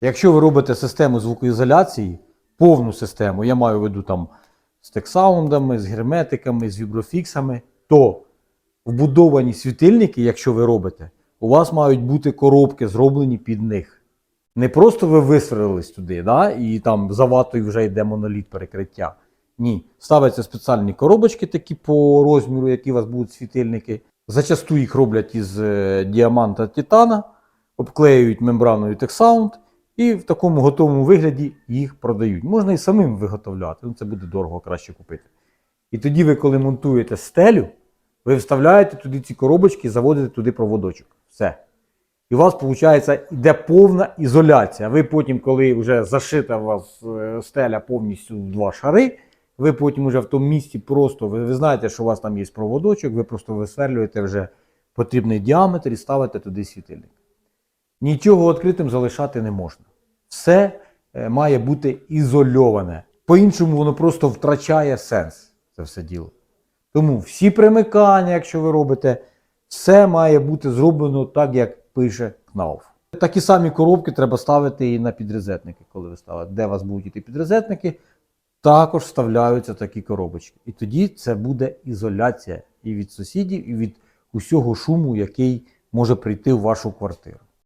Якщо ви робите систему звукоізоляції, повну систему, я маю в виду там з тексаундами, з герметиками, з віброфіксами, то вбудовані світильники, якщо ви робите, у вас мають бути коробки зроблені під них. Не просто ви вистрелились туди, да, і там за ватою вже йде моноліт перекриття. Ні, ставляться спеціальні коробочки, такі по розміру, які у вас будуть світильники. Зачасту їх роблять із е, діаманта титана, обклеюють мембраною тексаунд і в такому готовому вигляді їх продають. Можна і самим виготовляти, ну це буде дорого краще купити. І тоді ви, коли монтуєте стелю, ви вставляєте туди ці коробочки заводите туди проводочок. Все. І у вас, виходить, йде повна ізоляція. Ви потім, коли вже зашита у вас е, стеля повністю в два шари, ви потім вже в тому місці просто, ви, ви знаєте, що у вас там є проводочок, ви просто висверлюєте вже потрібний діаметр і ставите туди світильник. Нічого відкритим залишати не можна. Все е, має бути ізольоване. По-іншому воно просто втрачає сенс, це все діло. Тому всі примикання, якщо ви робите, все має бути зроблено так, як пише КНАУФ. Такі самі коробки треба ставити і на підрезетники, коли ви ставите. Де у вас будуть йти підрезетники, також вставляються такі коробочки. І тоді це буде ізоляція і від сусідів, і від усього шуму, який може прийти в вашу квартиру.